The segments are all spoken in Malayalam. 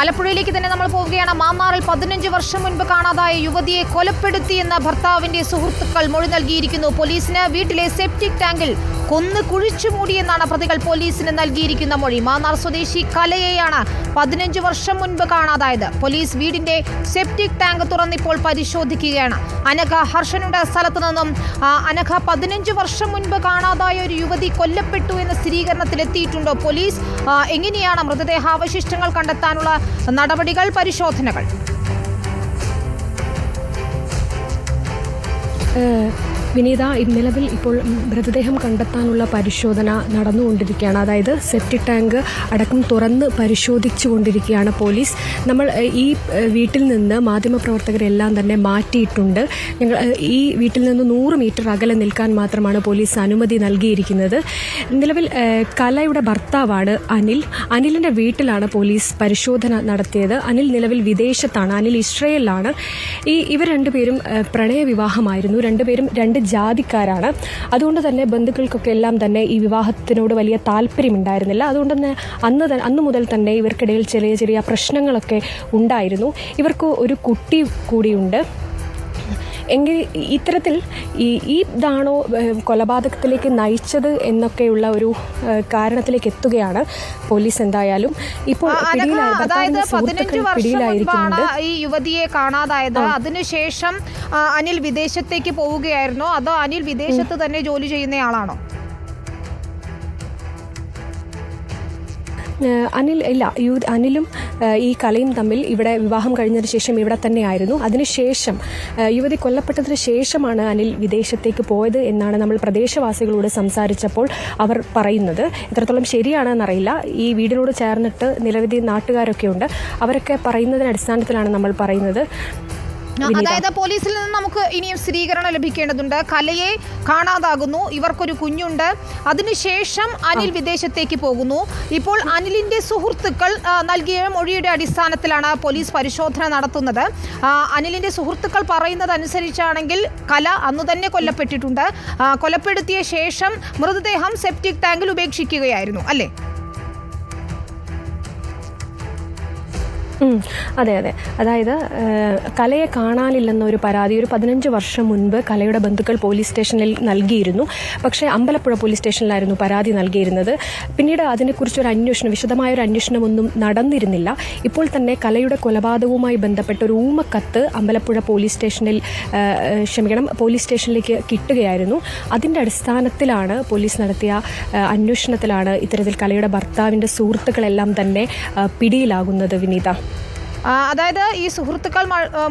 ആലപ്പുഴയിലേക്ക് തന്നെ നമ്മൾ പോവുകയാണ്. മാന്നാറിൽ പതിനഞ്ച് വർഷം മുൻപ് കാണാതായ യുവതിയെ കൊലപ്പെടുത്തിയെന്ന ഭർത്താവിന്റെ സുഹൃത്തുക്കൾ മൊഴി നൽകിയിരിക്കുന്നു. പോലീസിന് വീട്ടിലെ സെപ്റ്റിക് ടാങ്കിൽ കൊന്ന് കുഴിച്ചു മൂടിയെന്നാണ് പ്രതികൾ പോലീസിന് നൽകിയിരിക്കുന്ന മൊഴി. മാന്നാർ സ്വദേശി കലയെയാണ് പതിനഞ്ച് വർഷം മുൻപ് കാണാതായത്. പോലീസ് വീടിന്റെ സെപ്റ്റിക് ടാങ്ക് തുറന്നിപ്പോൾ പരിശോധിക്കുകയാണ്. അനഘ ഹർഷനുടെ സ്ഥലത്ത് നിന്നും. അനഘ പതിനഞ്ച് വർഷം മുൻപ് കാണാതായ ഒരു യുവതി കൊല്ലപ്പെട്ടു എന്ന സ്ഥിരീകരണത്തിലെത്തിയിട്ടുണ്ടോ. പോലീസ് എങ്ങനെയാണ് മൃതദേഹാവശിഷ്ടങ്ങൾ കണ്ടെത്താനുള്ള നടപടികൾ പരിശോധനകൾ. വിനീത നിലവിൽ ഇപ്പോൾ മൃതദേഹം കണ്ടെത്താനുള്ള പരിശോധന നടന്നുകൊണ്ടിരിക്കുകയാണ്. അതായത് സെപ്റ്റിക് ടാങ്ക് അടക്കം തുറന്ന് പരിശോധിച്ചു കൊണ്ടിരിക്കുകയാണ് പോലീസ്. നമ്മൾ ഈ വീട്ടിൽ നിന്ന് മാധ്യമപ്രവർത്തകരെല്ലാം തന്നെ മാറ്റിയിട്ടുണ്ട്. ഞങ്ങൾ ഈ വീട്ടിൽ നിന്ന് നൂറ് മീറ്റർ അകലെ നിൽക്കാൻ മാത്രമാണ് പോലീസ് അനുമതി നൽകിയിരിക്കുന്നത്. നിലവിൽ കലയുടെ ഭർത്താവാണ് അനിൽ. അനിലിന്റെ വീട്ടിലാണ് പോലീസ് പരിശോധന നടത്തിയത്. അനിൽ നിലവിൽ വിദേശത്താണ്. അനിൽ ഇസ്രയേലിലാണ്. ഈ ഇവർ രണ്ടുപേരും പ്രണയവിവാഹമായിരുന്നു. പ്രണയ വിവാഹമായിരുന്നു രണ്ടുപേരും രണ്ട് ജാതിക്കാരാണ്. അതുകൊണ്ട് തന്നെ ബന്ധുക്കൾക്കൊക്കെ എല്ലാം തന്നെ ഈ വിവാഹത്തിനോട് വലിയ താല്പര്യമുണ്ടായിരുന്നില്ല. അതുകൊണ്ട് തന്നെ അന്ന് അന്ന് മുതൽ തന്നെ ഇവർക്കിടയിൽ ചെറിയ ചെറിയ പ്രശ്നങ്ങളൊക്കെ ഉണ്ടായിരുന്നു. ഇവർക്ക് ഒരു കുട്ടി കൂടിയുണ്ട്. എങ്കിൽ ഇത്തരത്തിൽ ഈ ഈ ഇതാണോ കൊലപാതകത്തിലേക്ക് നയിച്ചത് എന്നൊക്കെയുള്ള ഒരു കാരണത്തിലേക്ക് എത്തുകയാണ് പോലീസ് എന്തായാലും. ഇപ്പോൾ അതായത് പതിനഞ്ച് വർഷം മുൻപാണ് ഈ യുവതിയെ കാണാതായത്. അതിനുശേഷം അനിൽ വിദേശത്തേക്ക് പോവുകയായിരുന്നോ? അതോ അനിൽ വിദേശത്ത് തന്നെ ജോലി ചെയ്യുന്നയാളാണോ? അനിൽ ഇല്ല യു അനിലും ഈ കലയും തമ്മിൽ ഇവിടെ വിവാഹം കഴിഞ്ഞതിന് ശേഷം ഇവിടെ തന്നെയായിരുന്നു. അതിനുശേഷം യുവതി കൊല്ലപ്പെട്ടതിന് ശേഷമാണ് അനിൽ വിദേശത്തേക്ക് പോയത് എന്നാണ് നമ്മൾ പ്രദേശവാസികളോട് സംസാരിച്ചപ്പോൾ അവർ പറയുന്നത്. എത്രത്തോളം ശരിയാണെന്നറിയില്ല. ഈ വീടിനോട് ചേർന്നിട്ട് നിരവധി നാട്ടുകാരൊക്കെ ഉണ്ട്. അവരൊക്കെ പറയുന്നതിന് അടിസ്ഥാനത്തിലാണ് നമ്മൾ പറയുന്നത്. അതായത് പോലീസിൽ നിന്ന് നമുക്ക് ഇനിയും സ്ഥിരീകരണം ലഭിക്കേണ്ടതുണ്ട്. കലയെ കാണാതാകുന്നു. ഇവർക്കൊരു കുഞ്ഞുണ്ട്. അതിനുശേഷം അനിൽ വിദേശത്തേക്ക് പോകുന്നു. ഇപ്പോൾ അനിലിന്റെ സുഹൃത്തുക്കൾ നൽകിയ മൊഴിയുടെ അടിസ്ഥാനത്തിലാണ് പോലീസ് പരിശോധന നടത്തുന്നത്. അനിലിന്റെ സുഹൃത്തുക്കൾ പറയുന്നത് അനുസരിച്ചാണെങ്കിൽ കല അന്നു തന്നെ കൊല്ലപ്പെട്ടിട്ടുണ്ട്. കൊലപ്പെടുത്തിയ ശേഷം മൃതദേഹം സെപ്റ്റിക് ടാങ്കിൽ ഉപേക്ഷിക്കുകയായിരുന്നു. അല്ലേ? അതെ അതെ. അതായത് കലയെ കാണാനില്ലെന്ന ഒരു പരാതി ഒരു പതിനഞ്ച് വർഷം മുൻപ് കലയുടെ ബന്ധുക്കൾ പോലീസ് സ്റ്റേഷനിൽ നൽകിയിരുന്നു. പക്ഷേ അമ്പലപ്പുഴ പോലീസ് സ്റ്റേഷനിലായിരുന്നു പരാതി നൽകിയിരുന്നത്. പിന്നീട് അതിനെക്കുറിച്ച് ഒരു അന്വേഷണം വിശദമായ ഒരു അന്വേഷണമൊന്നും നടന്നിരുന്നില്ല. ഇപ്പോൾ തന്നെ കലയുടെ കൊലപാതകവുമായി ബന്ധപ്പെട്ട ഒരു ഊമക്കത്ത് അമ്പലപ്പുഴ പോലീസ് സ്റ്റേഷനിൽ ക്ഷമിക്കണം പോലീസ് സ്റ്റേഷനിലേക്ക് കിട്ടുകയായിരുന്നു. അതിന്റെ അടിസ്ഥാനത്തിലാണ് പോലീസ് നടത്തിയ അന്വേഷണത്തിലാണ് ഇത്തരത്തിൽ കലയുടെ ഭർത്താവിന്റെ സുഹൃത്തുക്കളെല്ലാം തന്നെ പിടിയിലാകുന്നത് വിനീത. അതായത് ഈ സുഹൃത്തുക്കൾ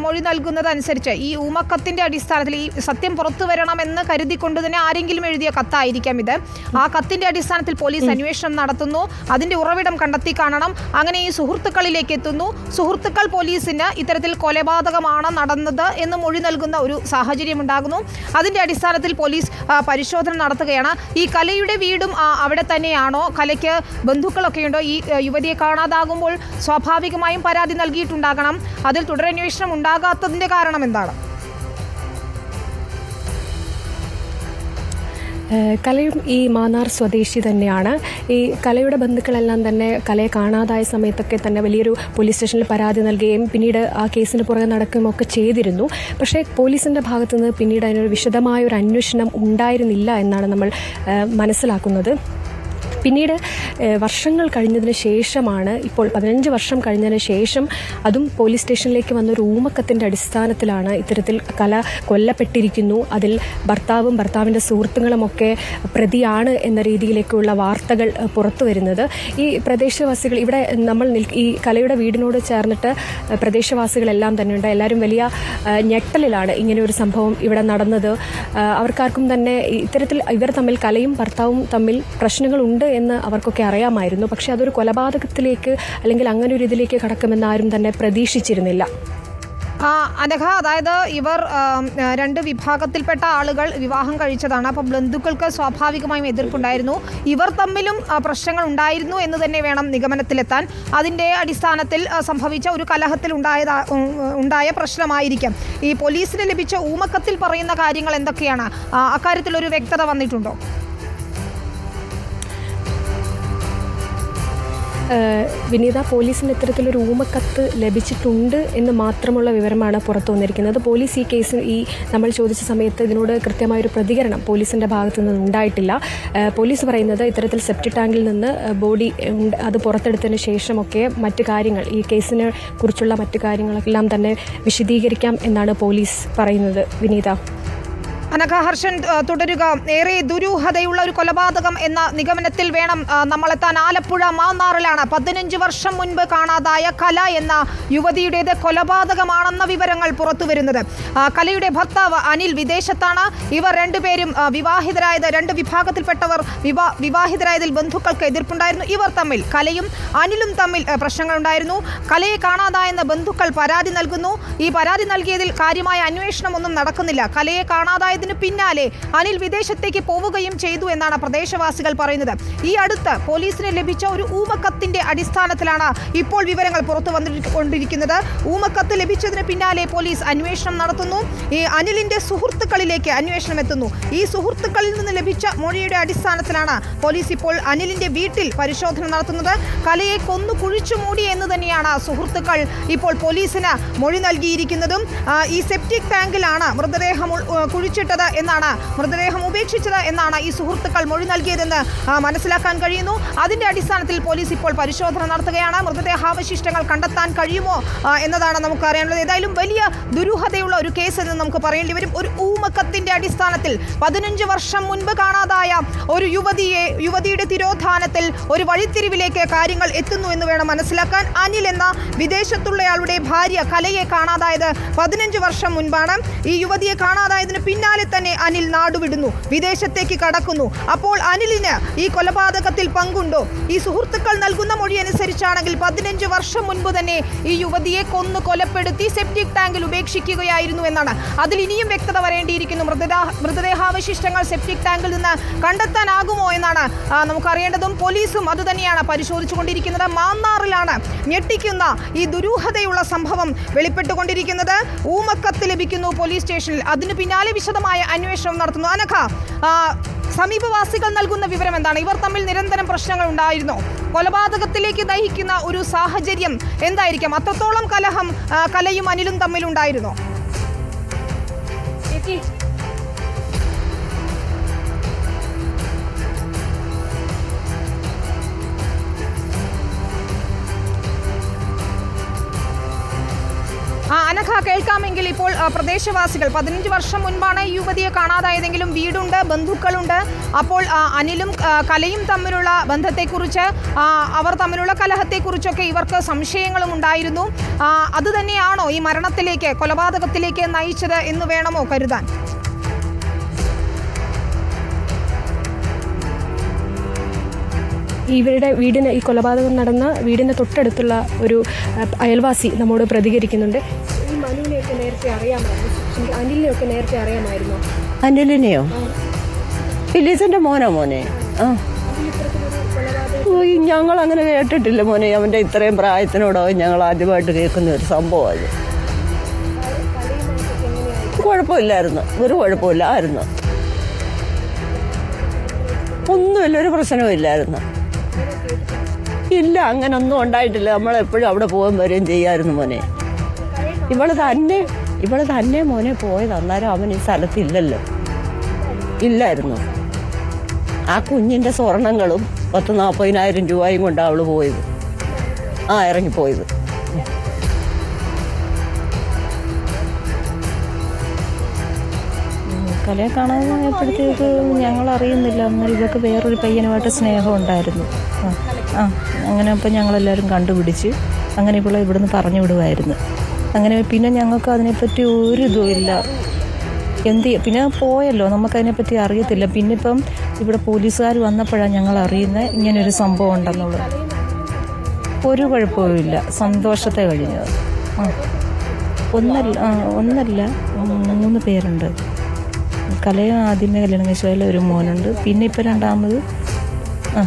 മൊഴി നൽകുന്നതനുസരിച്ച് ഈ ഊമക്കത്തിന്റെ അടിസ്ഥാനത്തിൽ ഈ സത്യം പുറത്തു വരണമെന്ന് കരുതിക്കൊണ്ട് തന്നെ ആരെങ്കിലും എഴുതിയ കത്തായിരിക്കാം ഇത്. ആ കത്തിന്റെ അടിസ്ഥാനത്തിൽ പോലീസ് അന്വേഷണം നടത്തുന്നു. അതിന്റെ ഉറവിടം കണ്ടെത്തി കാണണം. അങ്ങനെ ഈ സുഹൃത്തുക്കളിലേക്ക് എത്തുന്നു. സുഹൃത്തുക്കൾ പോലീസിന് ഇത്തരത്തിൽ കൊലപാതകമാണ് നടന്നത് എന്ന് മൊഴി നൽകുന്ന ഒരു സാഹചര്യം ഉണ്ടാകുന്നു. അതിന്റെ അടിസ്ഥാനത്തിൽ പോലീസ് പരിശോധന നടത്തുകയാണ്. ഈ കലയുടെ വീടും അവിടെ തന്നെയാണോ? കലയ്ക്ക് ബന്ധുക്കളൊക്കെയുണ്ടോ? ഈ യുവതിയെ കാണാതാകുമ്പോൾ സ്വാഭാവികമായും പരാതി നൽകിയിട്ടുണ്ടാകണം. അതിൽ തുടരന്വേഷണം ഉണ്ടാകാത്തതിന്റെ കാരണം എന്താണ്? കലയും ഈ മാന്നാർ സ്വദേശി തന്നെയാണ്. ഈ കലയുടെ ബന്ധുക്കളെല്ലാം തന്നെ കലയെ കാണാതായ സമയത്തൊക്കെ തന്നെ വലിയൊരു പോലീസ് സ്റ്റേഷനിൽ പരാതി നൽകുകയും പിന്നീട് ആ കേസിന് പുറകെ നടക്കുകയും ഒക്കെ ചെയ്തിരുന്നു. പക്ഷേ പോലീസിന്റെ ഭാഗത്തു നിന്ന് പിന്നീട് അതിനൊരു വിശദമായ ഒരു അന്വേഷണം ഉണ്ടായിരുന്നില്ല എന്നാണ് നമ്മൾ മനസ്സിലാക്കുന്നത്. പിന്നീട് വർഷങ്ങൾ കഴിഞ്ഞതിന് ശേഷമാണ് ഇപ്പോൾ പതിനഞ്ച് വർഷം കഴിഞ്ഞതിന് ശേഷം അതും പോലീസ് സ്റ്റേഷനിലേക്ക് വന്ന ഒരു ഊമക്കത്തിന്റെ അടിസ്ഥാനത്തിലാണ് ഇത്തരത്തിൽ കല കൊല്ലപ്പെട്ടിരിക്കുന്നു. അതിൽ ഭർത്താവും ഭർത്താവിന്റെ സുഹൃത്തുക്കളുമൊക്കെ പ്രതിയാണ് എന്ന രീതിയിലേക്കുള്ള വാർത്തകൾ പുറത്തു വരുന്നത്. ഈ പ്രദേശവാസികൾ ഇവിടെ നമ്മൾ ഈ കലയുടെ വീടിനോട് ചേർന്നിട്ട് പ്രദേശവാസികളെല്ലാം തന്നെയുണ്ട്. എല്ലാവരും വലിയ ഞെട്ടലിലാണ് ഇങ്ങനെ ഒരു സംഭവം ഇവിടെ നടന്നത്. അവർക്കാർക്കും തന്നെ ഇത്തരത്തിൽ ഇവർ തമ്മിൽ കലയും ഭർത്താവും തമ്മിൽ പ്രശ്നങ്ങളുണ്ട് എന്ന് അവർക്കൊക്കെ അറിയാമായിരുന്നു. പക്ഷേ അതൊരു കൊലപാതകത്തിലേക്ക് അല്ലെങ്കിൽ അങ്ങനെ ഒരു ഇതിലേക്ക് കടക്കുമെന്ന് ആരും തന്നെ പ്രതീക്ഷിച്ചിരുന്നില്ല. അനഘ അതായത് ഇവർ രണ്ട് വിഭാഗത്തിൽപ്പെട്ട ആളുകൾ വിവാഹം കഴിച്ചതാണ്. അപ്പം ബന്ധുക്കൾക്ക് സ്വാഭാവികമായും എതിർപ്പുണ്ടായിരുന്നു. ഇവർ തമ്മിലും പ്രശ്നങ്ങൾ ഉണ്ടായിരുന്നു എന്ന് തന്നെ വേണം നിഗമനത്തിലെത്താൻ. അതിന്റെ അടിസ്ഥാനത്തിൽ സംഭവിച്ച ഒരു കലഹത്തിൽ ഉണ്ടായതാ ഉണ്ടായ പ്രശ്നമായിരിക്കാം. ഈ പോലീസിന് ലഭിച്ച ഊമക്കത്തിൽ പറയുന്ന കാര്യങ്ങൾ എന്തൊക്കെയാണ്? അക്കാര്യത്തിൽ ഒരു വ്യക്തത വന്നിട്ടുണ്ടോ? വിനീത പോലീസിന് ഇത്തരത്തിലൊരു ഊമക്കത്ത് ലഭിച്ചിട്ടുണ്ട് എന്ന് മാത്രമുള്ള വിവരമാണ് പുറത്തു വന്നിരിക്കുന്നത്. പോലീസ് ഈ കേസ് ഈ നമ്മൾ ചോദിച്ച സമയത്ത് ഇതിനോട് കൃത്യമായൊരു പ്രതികരണം പോലീസിന്റെ ഭാഗത്തു നിന്ന് ഉണ്ടായിട്ടില്ല. പോലീസ് പറയുന്നത് ഇത്തരത്തിൽ സെപ്റ്റി ടാങ്കിൽ നിന്ന് ബോഡി അത് പുറത്തെടുത്തതിന് ശേഷമൊക്കെ മറ്റു കാര്യങ്ങൾ ഈ കേസിനെ കുറിച്ചുള്ള മറ്റു കാര്യങ്ങളെല്ലാം തന്നെ വിശദീകരിക്കാം എന്നാണ് പോലീസ് പറയുന്നത്. വിനീത. അനഘ ഹർഷൻ ആ, തുടരുക. ഏറെ ദുരൂഹതയുള്ള ഒരു കൊലപാതകം എന്ന നിഗമനത്തിൽ വേണം നമ്മളെത്താൻ. ആലപ്പുഴ മാന്നാറിലാണ് പതിനഞ്ച് വർഷം മുൻപ് കാണാതായ കല എന്ന യുവതിയുടേത് കൊലപാതകമാണെന്ന വിവരങ്ങൾ പുറത്തുവരുന്നത്. വരുന്നത് കലയുടെ ഭർത്താവ് അനിൽ വിദേശത്താണ്. ഇവർ രണ്ടുപേരും വിവാഹിതരായത് രണ്ട് വിഭാഗത്തിൽപ്പെട്ടവർ വിവാ വിവാഹിതരായതിൽ ബന്ധുക്കൾക്ക് എതിർപ്പുണ്ടായിരുന്നു. ഇവർ തമ്മിൽ കലയും അനിലും തമ്മിൽ പ്രശ്നങ്ങളുണ്ടായിരുന്നു. കലയെ കാണാതായെന്ന് ബന്ധുക്കൾ പരാതി നൽകുന്നു. ഈ പരാതി നൽകിയതിൽ കാര്യമായ അന്വേഷണമൊന്നും നടക്കുന്നില്ല. കലയെ കാണാതായതിനു പിന്നാലെ അനിൽ വിദേശത്തേക്ക് പോവുകയും ചെയ്തു എന്നാണ് പ്രദേശവാസികൾ പറയുന്നത്. ഈ അടുത്ത് പോലീസിന് ലഭിച്ച ഒരു ഊമക്കത്തിന്റെ അടിസ്ഥാനത്തിലാണ് ഇപ്പോൾ വിവരങ്ങൾ പുറത്തു വന്നുകൊണ്ടിരിക്കുന്നത് ഊമക്കത്ത് ലഭിച്ചതിന് പിന്നാലെ പോലീസ് അന്വേഷണം നടത്തുന്നു. ഈ അനിലിന്റെ സുഹൃത്തുക്കളിലേക്ക് അന്വേഷണം എത്തുന്നു. ഈ സുഹൃത്തുക്കളിൽ നിന്ന് ലഭിച്ച മൊഴിയുടെ അടിസ്ഥാനത്തിലാണ് പോലീസ് ഇപ്പോൾ അനിലിന്റെ വീട്ടിൽ പരിശോധന നടത്തുന്നത്. കലയെ കൊന്നു കുഴിച്ചു മൂടി എന്ന് തന്നെയാണ് സുഹൃത്തുക്കൾ ഇപ്പോൾ പോലീസിന് മൊഴി നൽകിയിരിക്കുന്നതും. ഈ സെപ്റ്റിക് ടാങ്കിലാണ് മൃതദേഹം ഉൾ- കുഴിച്ചിട്ടത് എന്നാണ് മൃതദേഹം ഉപേക്ഷിച്ചത് എന്നാണ് ഈ സുഹൃത്തുക്കൾ മൊഴി നൽകിയതെന്ന് മനസ്സിലാക്കാൻ കഴിയുന്നു. അതിന്റെ അടിസ്ഥാനത്തിൽ പോലീസ് ഇപ്പോൾ പരിശോധന നടത്തുകയാണ്. മൃതദേഹാവശിഷ്ടങ്ങൾ കണ്ടെത്താൻ കഴിയുമോ എന്നതാണ് നമുക്ക് അറിയാനുള്ളത്. ഏതായാലും വലിയ ദുരൂഹതയുള്ള ഒരു കേസ് എന്ന് നമുക്ക് പറയേണ്ടി വരും. ഒരു ഊമക്കത്തിന്റെ അടിസ്ഥാനത്തിൽ പതിനഞ്ച് വർഷം മുൻപ് കാണാതായ ഒരു യുവതിയെ യുവതിയുടെ തിരോധാനത്തിൽ ഒരു വഴിത്തിരിവിലേക്ക് കാര്യങ്ങൾ എത്തുന്നു എന്ന് വേണം മനസ്സിലാക്കാൻ. അനിൽ എന്ന വിദേശത്തുള്ളയാളുടെ ഭാര്യ കലയെ കാണാതായത് പതിനഞ്ച് വർഷം മുൻപാണ്. ഈ യുവതിയെ കാണാതായതിന് പിന്നാലെ തന്നെ അനിൽ നാടുവിടുന്നു വിദേശത്തേക്ക് കടക്കുന്നു. അപ്പോൾ അനിലിന് ഈ കൊലപാതകത്തിൽ പങ്കുണ്ടോ? ഈ സുഹൃത്തുക്കൾ നൽകുന്ന മൊഴി അനുസരിച്ചാണെങ്കിൽ പതിനഞ്ച് വർഷം മുൻപ് തന്നെ ഈ യുവതിയെ കൊന്നു കൊലപ്പെടുത്തി സെപ്റ്റിക് ടാങ്കിൽ ഉപേക്ഷിക്കുകയായിരുന്നു എന്നാണ്. അതിൽ ഇനിയും വ്യക്തത വരേണ്ടിയിരിക്കുന്നു. മൃതദേഹ മൃതദേഹാവശിഷ്ടങ്ങൾ സെപ്റ്റിക് ടാങ്കിൽ നിന്ന് കണ്ടെത്താനാകുമോ എന്നാണ് നമുക്കറിയേണ്ടതും പോലീസും അതുതന്നെയാണ് പരിശോധിച്ചുകൊണ്ടിരിക്കുന്നത്. മാന്നാറിലാണ് ഞെട്ടിക്കുന്ന ഈ ദുരൂഹതയുള്ള സംഭവം വെളിപ്പെട്ടുകൊണ്ടിരിക്കുന്നത്. ഊമക്കത്ത് ലഭിക്കുന്നു പോലീസ് സ്റ്റേഷനിൽ. അതിനു പിന്നാലെ വിശദമായ അന്വേഷണം നടത്തുന്നു. അനഘ ആ, സമീപവാസികൾ നൽകുന്ന വിവരം എന്താണ്? ഇവർ തമ്മിൽ നിരന്തരം പ്രശ്നങ്ങൾ ഉണ്ടായിരുന്നു. കൊലപാതകത്തിലേക്ക് നയിക്കുന്ന ഒരു സാഹചര്യം എന്തായിരിക്കാം? അത്രത്തോളം കലഹം കലയും അനിലും തമ്മിൽ കേൾക്കാമെങ്കിൽ ഇപ്പോൾ പ്രദേശവാസികൾ പതിനഞ്ച് വർഷം മുൻപാണ് ഈ യുവതിയെ കാണാതായതെങ്കിലും വീടുണ്ട് ബന്ധുക്കളുണ്ട്. അപ്പോൾ അനിലും കലയും തമ്മിലുള്ള ബന്ധത്തെക്കുറിച്ച് അവർ തമ്മിലുള്ള കലഹത്തെക്കുറിച്ചൊക്കെ ഇവർക്ക് സംശയങ്ങളും ഉണ്ടായിരുന്നു. അതുതന്നെയാണോ ഈ മരണത്തിലേക്ക് കൊലപാതകത്തിലേക്ക് നയിച്ചത് എന്ന് വേണമോ കരുതാൻ? ഇവരുടെ വീടിന് ഈ കൊലപാതകം നടന്ന വീടിന് തൊട്ടടുത്തുള്ള ഒരു അയൽവാസി നമ്മോട് പ്രതികരിക്കുന്നുണ്ട്. നേരത്തെ അറിയാമായിരുന്നു. അനിലിനെയൊക്കെ നേരത്തെ അറിയാമായിരുന്നു. അനിലിനെയോ? ഫിലീസിന്റെ മോനോ മോനെ? ആ. ഞങ്ങൾ അങ്ങനെ കേട്ടിട്ടില്ല മോനെ. അവന്റെ ഇത്രയും പ്രായത്തിനോടോ ഞങ്ങൾ ആദ്യമായിട്ട് കേൾക്കുന്ന ഒരു സംഭവം കുഴപ്പമില്ലായിരുന്നു. ഒരു കുഴപ്പമില്ലായിരുന്നു. ഒന്നുമില്ല ഒരു പ്രശ്നവും ഇല്ലായിരുന്നു. ഇല്ല അങ്ങനൊന്നും ഉണ്ടായിട്ടില്ല. നമ്മളെപ്പോഴും അവിടെ പോകാൻ വരികയും ചെയ്യായിരുന്നു മോനെ. ഇവൾ തന്നെ ഇവൾ തന്നെ മോനെ പോയത് അന്നേരം അവൻ ഈ സ്ഥലത്തില്ലല്ലോ. ഇല്ലായിരുന്നു. ആ കുഞ്ഞിന്റെ സ്വർണങ്ങളും പത്ത് നാൽപ്പതിനായിരം രൂപയും കൊണ്ടാണ് അവൾ പോയത്. ആ ഇറങ്ങിപ്പോയത്. കലയെ കാണാനായപ്പോഴത്തേക്ക് ഞങ്ങൾ അറിയുന്നില്ല എന്നാൽ ഇവർക്ക് വേറൊരു പയ്യനുമായിട്ട് സ്നേഹം ഉണ്ടായിരുന്നു. ആ അങ്ങനെ അപ്പം ഞങ്ങളെല്ലാവരും കണ്ടുപിടിച്ച് അങ്ങനെ ഇപ്പോൾ ഇവിടുന്ന് പറഞ്ഞു വിടുമായിരുന്നു അങ്ങനെ പിന്നെ ഞങ്ങൾക്ക് അതിനെപ്പറ്റി ഒരു ഇതുമില്ല എന്ത് പിന്നെ പോയല്ലോ നമുക്കതിനെപ്പറ്റി അറിയത്തില്ല. പിന്നെ ഇപ്പം ഇവിടെ പോലീസുകാർ വന്നപ്പോഴാണ് ഞങ്ങൾ അറിയുന്നത് ഇങ്ങനൊരു സംഭവം ഉണ്ടെന്നുള്ളത്. ഒരു കുഴപ്പവുമില്ല. സന്തോഷത്തെ കഴിഞ്ഞത്. ഒന്നല്ല ഒന്നല്ല മൂന്ന് പേരുണ്ട്. കലയെ ആദ്യമേ കല്യാണം കഴിച്ചതിൽ ഒരു മോനുണ്ട്. പിന്നെ ഇപ്പം രണ്ടാമത് ആ.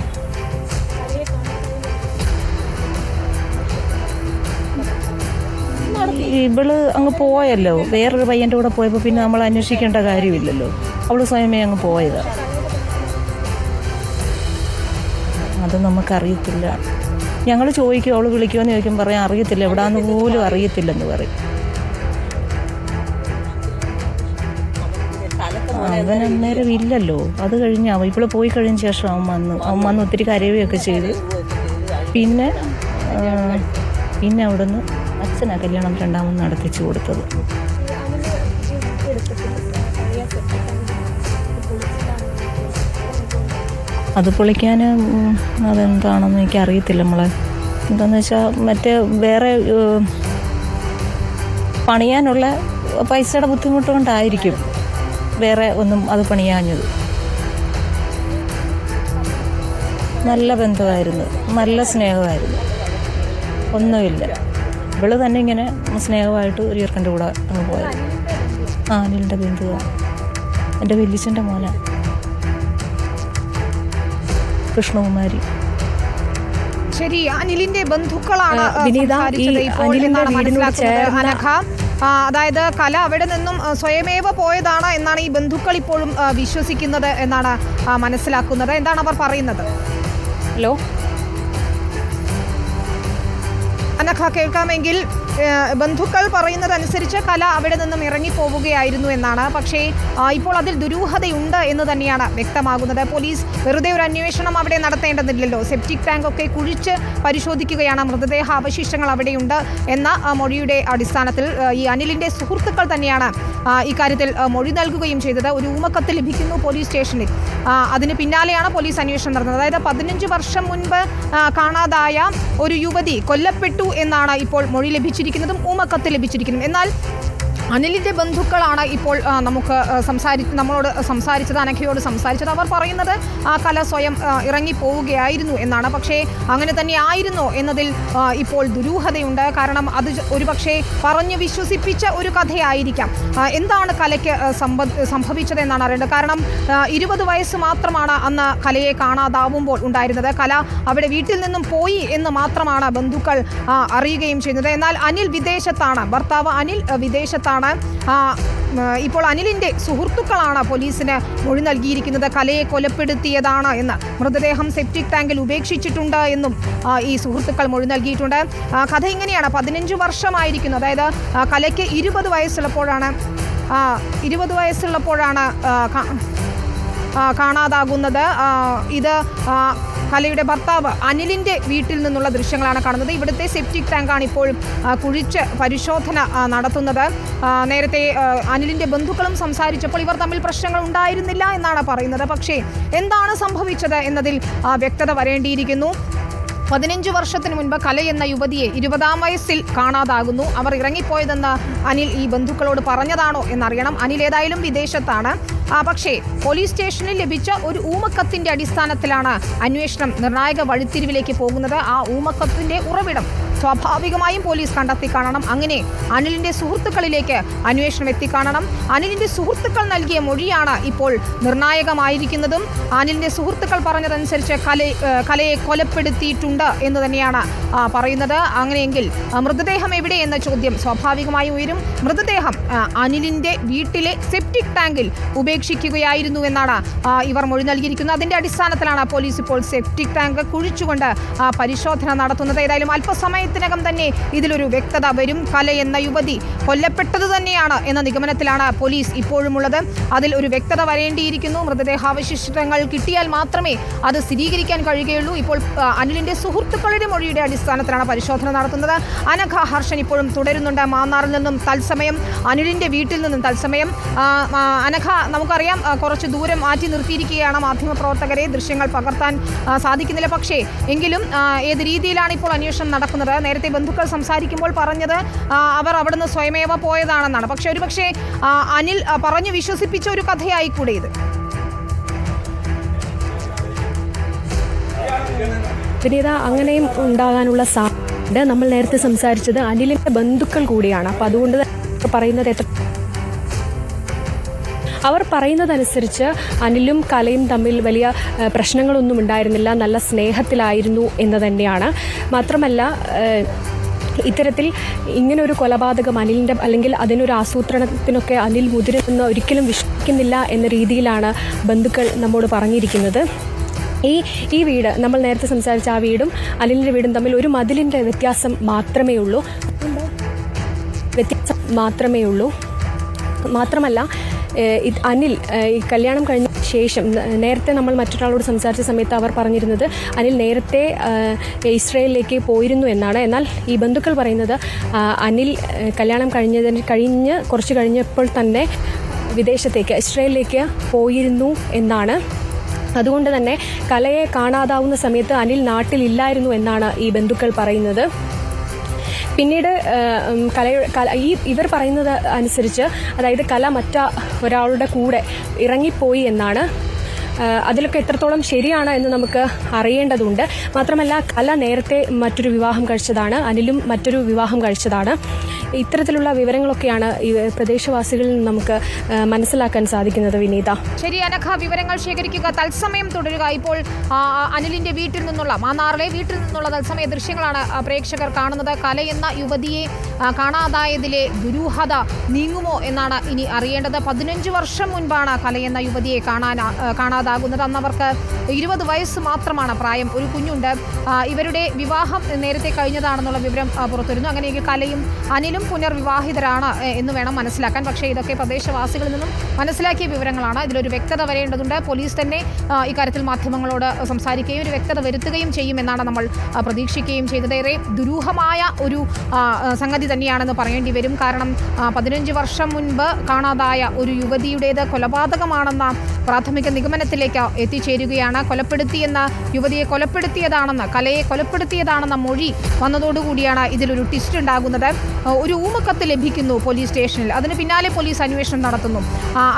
ഇവൾ അങ്ങ് പോയല്ലോ. വേറൊരു പയ്യന്റെ കൂടെ പോയപ്പോൾ പിന്നെ നമ്മൾ അന്വേഷിക്കേണ്ട കാര്യമില്ലല്ലോ. അവൾ സ്വയമേ അങ്ങ് പോയത്. അത് നമുക്കറിയത്തില്ല. ഞങ്ങൾ ചോദിക്കും അവൾ വിളിക്കുമെന്ന് ചോദിക്കും പറയാം അറിയത്തില്ല എവിടാന്ന് പോലും അറിയത്തില്ലെന്ന് പറയും. അവൻ അന്നേരം ഇല്ലല്ലോ. അത് കഴിഞ്ഞ് അവൻ ഇപ്പോൾ പോയി കഴിഞ്ഞ ശേഷം അവൻ വന്നു അവൻ വന്ന് ഒത്തിരി കരയുകയൊക്കെ ചെയ്ത്. പിന്നെ പിന്നെ അവിടുന്ന് അച്ഛനാ കല്യാണം രണ്ടാമത് നടത്തിച്ചു കൊടുത്തത്. അത് പൊളിക്കാൻ അതെന്താണെന്ന് എനിക്ക് അറിയത്തില്ല നമ്മളെ എന്താന്ന് വെച്ചാൽ മറ്റേ വേറെ പണിയാനുള്ള പൈസയുടെ ബുദ്ധിമുട്ട് കൊണ്ടായിരിക്കും വേറെ ഒന്നും അത് പണിയാഞ്ഞത്. നല്ല ബന്ധമായിരുന്നു. നല്ല സ്നേഹമായിരുന്നു. ഒന്നുമില്ല. ഇവൾ തന്നെ ഇങ്ങനെ സ്നേഹമായിട്ട് ഒരു ചെറുക്കന്റെ കൂടെ അങ്ങ് പോയത്. ആ അനിലിന്റെ ബന്ധുവാണ് എന്റെ വല്യച്ഛന്റെ മോനാ. കൃഷ്ണകുമാരി. ശരി അനിലിന്റെ ബന്ധുക്കളാണ് അനഘ അതായത് കല അവിടെ നിന്നും സ്വയമേവ പോയതാണ് എന്നാണ് ഈ ബന്ധുക്കൾ ഇപ്പോഴും വിശ്വസിക്കുന്നത് എന്നാണ് മനസ്സിലാക്കുന്നത്. എന്താണ് അവർ പറയുന്നത്? ഹലോ? അനഘ കേൾക്കാമെങ്കിൽ ബന്ധുക്കൾ പറയുന്നതനുസരിച്ച് കല അവിടെ നിന്നും ഇറങ്ങിപ്പോവുകയായിരുന്നു എന്നാണ്. പക്ഷേ ഇപ്പോൾ അതിൽ ദുരൂഹതയുണ്ട് എന്ന് തന്നെയാണ് വ്യക്തമാകുന്നത്. പോലീസ് വെറുതെ ഒരു അന്വേഷണം അവിടെ നടത്തേണ്ടതില്ലല്ലോ. സെപ്റ്റിക് ടാങ്ക് ഒക്കെ കുഴിച്ച് പരിശോധിക്കുകയാണ്. മൃതദേഹ അവശിഷ്ടങ്ങൾ അവിടെയുണ്ട് എന്ന മൊഴിയുടെ അടിസ്ഥാനത്തിൽ ഈ അനിലിന്റെ സുഹൃത്തുക്കൾ തന്നെയാണ് ഇക്കാര്യത്തിൽ മൊഴി നൽകുകയും ചെയ്തത്. ഒരു ഊമക്കത്ത് ലഭിക്കുന്നു പോലീസ് സ്റ്റേഷനിൽ. അതിന് പിന്നാലെയാണ് പോലീസ് അന്വേഷണം നടന്നത്. അതായത് പതിനഞ്ച് വർഷം മുൻപ് കാണാതായ ഒരു യുവതി കൊല്ലപ്പെട്ടു എന്നാണ് ഇപ്പോൾ മൊഴി ലഭിച്ചിരിക്കുന്നതും. ഊമക്കത്ത് ലഭിച്ചിരിക്കുന്നതും എന്നാൽ അനിലിന്റെ ബന്ധുക്കളാണ് ഇപ്പോൾ നമുക്ക് സംസാരി നമ്മളോട് സംസാരിച്ചത് അനഘയോട് സംസാരിച്ചത്. അവർ പറയുന്നത് ആ കല സ്വയം ഇറങ്ങി ഇറങ്ങിപ്പോവുകയായിരുന്നു എന്നാണ്. പക്ഷേ അങ്ങനെ തന്നെ ആയിരുന്നോ എന്നതിൽ ഇപ്പോൾ ദുരൂഹതയുണ്ട്. കാരണം അത് ഒരു ഒരുപക്ഷേ പറഞ്ഞു വിശ്വസിപ്പിച്ച ഒരു കഥയായിരിക്കാം. എന്താണ് കലയ്ക്ക് സംഭ സംഭവിച്ചത് എന്നാണ് അറിയേണ്ടത്. കാരണം ഇരുപത് വയസ്സ് മാത്രമാണ് അന്ന് കലയെ കാണാതാവുമ്പോൾ ഉണ്ടായിരുന്നത്. കല അവിടെ വീട്ടിൽ നിന്നും പോയി എന്ന് മാത്രമാണ് ബന്ധുക്കൾ അറിയുകയും ചെയ്യുന്നത്. എന്നാൽ അനിൽ വിദേശത്താണ്. ഭർത്താവ് അനിൽ വിദേശത്താണ്. ആ, ഇപ്പോൾ അനിലിന്റെ സുഹൃത്തുക്കളാണ് പോലീസിന് മൊഴി നൽകിയിരിക്കുന്നത്. കലയെ കൊലപ്പെടുത്തിയതാണ് എന്ന്. മൃതദേഹം സെപ്റ്റിക് ടാങ്കിൽ ഉപേക്ഷിച്ചിട്ടുണ്ട് എന്നും ഈ സുഹൃത്തുക്കൾ മൊഴി നൽകിയിട്ടുണ്ട്. കഥ ഇങ്ങനെയാണ്. പതിനഞ്ച് വർഷമായിരിക്കുന്നു. അതായത് കലയ്ക്ക് ഇരുപത് വയസ്സുള്ളപ്പോഴാണ് ഇരുപത് വയസ്സുള്ളപ്പോഴാണ് കാണാതാകുന്നത്. ഇത് കലയുടെ ഭർത്താവ് അനിലിന്റെ വീട്ടിൽ നിന്നുള്ള ദൃശ്യങ്ങളാണ് കാണുന്നത്. ഇവിടുത്തെ സെപ്റ്റിക് ടാങ്കാണ് ഇപ്പോൾ കുഴിച്ച് പരിശോധന നടത്തുന്നത്. നേരത്തെ അനിലിന്റെ ബന്ധുക്കളും സംസാരിച്ചപ്പോൾ ഇവർ തമ്മിൽ പ്രശ്നങ്ങൾ ഉണ്ടായിരുന്നില്ല എന്നാണ് പറയുന്നത്. പക്ഷേ എന്താണ് സംഭവിച്ചത് എന്നതിൽ വ്യക്തത വരേണ്ടിയിരിക്കുന്നു. പതിനഞ്ച് വർഷത്തിന് മുൻപ് കല എന്ന യുവതിയെ ഇരുപതാം വയസ്സിൽ കാണാതാകുന്നു. അവർ ഇറങ്ങിപ്പോയതെന്ന് അനിൽ ഈ ബന്ധുക്കളോട് പറഞ്ഞതാണോ എന്നറിയണം. അനിൽ ഏതായാലും വിദേശത്താണ്. പക്ഷേ പോലീസ് സ്റ്റേഷനിൽ ലഭിച്ച ഒരു ഊമക്കത്തിന്റെ അടിസ്ഥാനത്തിലാണ് അന്വേഷണം നിർണായക വഴിത്തിരിവിലേക്ക് പോകുന്നത്. ആ ഊമക്കത്തിന്റെ ഉറവിടം സ്വാഭാവികമായും പോലീസ് കണ്ടെത്തി കാണണം. അങ്ങനെ അനിലിന്റെ സുഹൃത്തുക്കളിലേക്ക് അന്വേഷണം എത്തിക്കാണണം അനിലിന്റെ സുഹൃത്തുക്കൾ നൽകിയ മൊഴിയാണ് ഇപ്പോൾ നിർണായകമായിരിക്കുന്നതും. അനിലിന്റെ സുഹൃത്തുക്കൾ പറഞ്ഞതനുസരിച്ച് കല കലയെ കൊലപ്പെടുത്തിയിട്ടുണ്ട് എന്ന് തന്നെയാണ് പറയുന്നത്. അങ്ങനെയെങ്കിൽ മൃതദേഹം എവിടെ എന്ന ചോദ്യം സ്വാഭാവികമായി ഉയരും. മൃതദേഹം അനിലിന്റെ വീട്ടിലെ സെപ്റ്റിക് ടാങ്കിൽ ഉപേക്ഷിക്കുകയായിരുന്നു എന്നാണ് ഇവർ മൊഴി നൽകിയിരിക്കുന്നത്. അതിന്റെ അടിസ്ഥാനത്തിലാണ് പോലീസ് ഇപ്പോൾ സെപ്റ്റിക് ടാങ്ക് കുഴിച്ചുകൊണ്ട് പരിശോധന നടത്തുന്നത്. ഏതായാലും അല്പസമയത്തിനകം തന്നെ ഇതിലൊരു വ്യക്തത വരും. കല എന്ന യുവതി കൊല്ലപ്പെട്ടത് തന്നെയാണ് എന്ന നിഗമനത്തിലാണ് പോലീസ് ഇപ്പോഴുമുള്ളത്. അതിൽ ഒരു വ്യക്തത വരേണ്ടിയിരിക്കുന്നു. മൃതദേഹാവശിഷ്ടങ്ങൾ കിട്ടിയാൽ മാത്രമേ അത് സ്ഥിരീകരിക്കാൻ കഴിയുകയുള്ളൂ. ഇപ്പോൾ അനിലിന്റെ സുഹൃത്തുക്കളുടെ മൊഴിയുടെ അടിസ്ഥാനത്തിലാണ് പരിശോധന നടത്തുന്നത്. അനഘ ഹർഷൻ ഇപ്പോഴും തുടരുന്നുണ്ട്. മാന്നാറിൽ നിന്നും തത്സമയം അനിലിന്റെ വീട്ടിൽ നിന്നും തത്സമയം. അനഘ നമുക്കറിയാം കുറച്ച് ദൂരം മാറ്റി നിർത്തിയിരിക്കുകയാണ് മാധ്യമപ്രവർത്തകരെ. ദൃശ്യങ്ങൾ പകർത്താൻ സാധിക്കുന്നില്ല. പക്ഷേ എങ്കിലും ഏത് രീതിയിലാണ് ഇപ്പോൾ അന്വേഷണം നടക്കുന്നത്? നേരത്തെ ബന്ധുക്കൾ സംസാരിക്കുമ്പോൾ പറഞ്ഞത് അവർ അവിടുന്ന് സ്വയമേവ പോയതാണെന്നാണ്. പക്ഷെ ഒരുപക്ഷേ പക്ഷേ അനിൽ പറഞ്ഞു വിശ്വസിപ്പിച്ച ഒരു കഥയായിക്കൂടെ ഇത്. വിനീത അങ്ങനെയും ഉണ്ടാകാനുള്ള സാധ്യത നമ്മൾ നേരത്തെ സംസാരിച്ചത് അനിലിന്റെ ബന്ധുക്കൾ കൂടിയാണ്. അപ്പൊ അതുകൊണ്ട് പറയുന്നത് എത്ര അവർ പറയുന്നതനുസരിച്ച് അനിലും കലയും തമ്മിൽ വലിയ പ്രശ്നങ്ങളൊന്നും ഉണ്ടായിരുന്നില്ല. നല്ല സ്നേഹത്തിലായിരുന്നു എന്ന് തന്നെയാണ്. മാത്രമല്ല ഇത്തരത്തിൽ ഇങ്ങനെ ഒരു കൊലപാതകം അനിലിന്റെ അല്ലെങ്കിൽ അതിനൊരു ആസൂത്രണത്തിനൊക്കെ അനിൽ മുതിരുന്ന ഒരിക്കലും വിശ്വസിക്കുന്നില്ല എന്ന രീതിയിലാണ് ബന്ധുക്കൾ നമ്മോട് പറഞ്ഞിരിക്കുന്നത്. ഈ ഈ വീട് നമ്മൾ നേരത്തെ സംസാരിച്ച ആ വീടും അനിലിന്റെ വീടും തമ്മിൽ ഒരു മതിലിന്റെ വ്യത്യാസം മാത്രമേ ഉള്ളൂ. വ്യത്യാസം മാത്രമേ ഉള്ളൂ. മാത്രമല്ല അനിൽ ഈ കല്യാണം കഴിഞ്ഞ ശേഷം നേരത്തെ നമ്മൾ മറ്റൊരാളോട് സംസാരിച്ച സമയത്ത് അവർ പറഞ്ഞിരുന്നത് അനിൽ നേരത്തെ ഇസ്രയേലിലേക്ക് പോയിരുന്നു എന്നാണ്. എന്നാൽ ഈ ബന്ധുക്കൾ പറയുന്നത് അനിൽ കല്യാണം കഴിഞ്ഞതിന് കഴിഞ്ഞ് കുറച്ച് കഴിഞ്ഞപ്പോൾ തന്നെ വിദേശത്തേക്ക് ഇസ്രയേലിലേക്ക് പോയിരുന്നു എന്നാണ്. അതുകൊണ്ട് തന്നെ കലയെ കാണാതാവുന്ന സമയത്ത് അനിൽ നാട്ടിലില്ലായിരുന്നു എന്നാണ് ഈ ബന്ധുക്കൾ പറയുന്നത്. പിന്നീട് കല ഈ ഇവർ പറയുന്നത് അനുസരിച്ച് അതായത് കല മറ്റ ഒരാളുടെ കൂടെ ഇറങ്ങിപ്പോയി എന്നാണ് അതിലൊക്കെ എത്രത്തോളം ശരിയാണ് എന്ന് നമുക്ക് അറിയേണ്ടതുണ്ട്. മാത്രമല്ല കല നേരത്തെ മറ്റൊരു വിവാഹം കഴിച്ചതാണ് അനിലും മറ്റൊരു വിവാഹം കഴിച്ചതാണ്. ഇത്തരത്തിലുള്ള വിവരങ്ങളൊക്കെയാണ് ഈ പ്രദേശവാസികളിൽ നിന്ന് നമുക്ക് മനസ്സിലാക്കാൻ സാധിക്കുന്നത് വിനീത. ശരി അനഘ വിവരങ്ങൾ ശേഖരിക്കുക. തത്സമയം തുടരുക. ഇപ്പോൾ അനിലിന്റെ വീട്ടിൽ നിന്നുള്ള മാന്നാറിലെ വീട്ടിൽ നിന്നുള്ള തത്സമയ ദൃശ്യങ്ങളാണ് പ്രേക്ഷകർ കാണുന്നത്. കലയെന്ന യുവതിയെ കാണാതായതിലെ ദുരൂഹത നീങ്ങുമോ എന്നാണ് ഇനി അറിയേണ്ടത്. പതിനഞ്ച് വർഷം മുൻപാണ് കലയെന്ന യുവതിയെ കാണാൻ ആ, കാണാതാകുന്നത് അന്ന് അവർക്ക് ഇരുപത് വയസ്സ് മാത്രമാണ് പ്രായം. ഒരു കുഞ്ഞുണ്ട്. ഇവരുടെ വിവാഹം നേരത്തെ കഴിഞ്ഞതാണെന്നുള്ള വിവരം പുറത്തുവരുന്നു. അങ്ങനെയെങ്കിൽ കലയും അനിലും പുനർവിവാഹിതരാണ് എന്ന് വേണം മനസ്സിലാക്കാൻ. പക്ഷേ ഇതൊക്കെ പ്രദേശവാസികളിൽ നിന്നും മനസ്സിലാക്കിയ വിവരങ്ങളാണ്. ഇതിലൊരു വ്യക്തത വരേണ്ടതുണ്ട്. പോലീസ് തന്നെ ഇക്കാര്യത്തിൽ മാധ്യമങ്ങളോട് സംസാരിക്കുകയും ഒരു വ്യക്തത വരുത്തുകയും ചെയ്യുമെന്നാണ് നമ്മൾ പ്രതീക്ഷിക്കുകയും ചെയ്തത്. ഏറെ ദുരൂഹമായ ഒരു സംഗതി തന്നെയാണെന്ന് പറയേണ്ടി വരും. കാരണം പതിനഞ്ച് വർഷം മുൻപ് കാണാതായ ഒരു യുവതിയുടേത് കൊലപാതകമാണെന്ന പ്രാഥമിക നിഗമനത്തിലേക്ക് എത്തിച്ചേരുകയാണ്. കൊലപ്പെടുത്തിയെന്ന യുവതിയെ കൊലപ്പെടുത്തിയതാണെന്ന് കലയെ കൊലപ്പെടുത്തിയതാണെന്ന മൊഴി വന്നതോടുകൂടിയാണ് ഇതിലൊരു ട്വിസ്റ്റ് ഉണ്ടാകുന്നത്. ഒരു ഊമക്കത്ത് ലഭിക്കുന്നു പോലീസ് സ്റ്റേഷനിൽ. അതിന് പിന്നാലെ പോലീസ് അന്വേഷണം നടത്തുന്നു.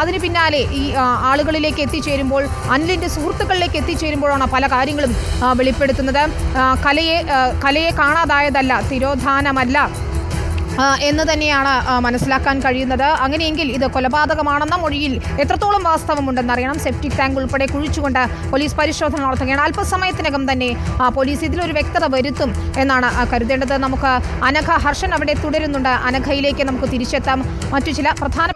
അതിന് പിന്നാലെ ഈ ആളുകളിലേക്ക് എത്തിച്ചേരുമ്പോൾ അനിലിന്റെ സുഹൃത്തുക്കളിലേക്ക് എത്തിച്ചേരുമ്പോഴാണ് പല കാര്യങ്ങളും വെളിപ്പെടുത്തുന്നത്. കലയെ കലയെ കാണാതായതല്ല തിരോധാനമല്ല. എന്ന് തന്നെയാണ് മനസ്സിലാക്കാൻ കഴിയുന്നത്. അങ്ങനെയെങ്കിൽ ഇത് കൊലപാതകമാണെന്ന മൊഴിയിൽ എത്രത്തോളം വാസ്തവമുണ്ടെന്ന് അറിയണം. സെപ്റ്റിക് ടാങ്ക് ഉൾപ്പെടെ കുഴിച്ചുകൊണ്ട് പോലീസ് പരിശോധന നടത്തുകയാണ്. അല്പസമയത്തിനകം തന്നെ പോലീസ് ഇതിലൊരു വ്യക്തത വരുത്തും എന്നാണ് കരുതേണ്ടത്. നമുക്ക് അനഘ ഹർഷൻ അവിടെ തുടരുന്നുണ്ട്. അനഘയിലേക്ക് നമുക്ക് തിരിച്ചെത്താം. മറ്റു ചില പ്രധാന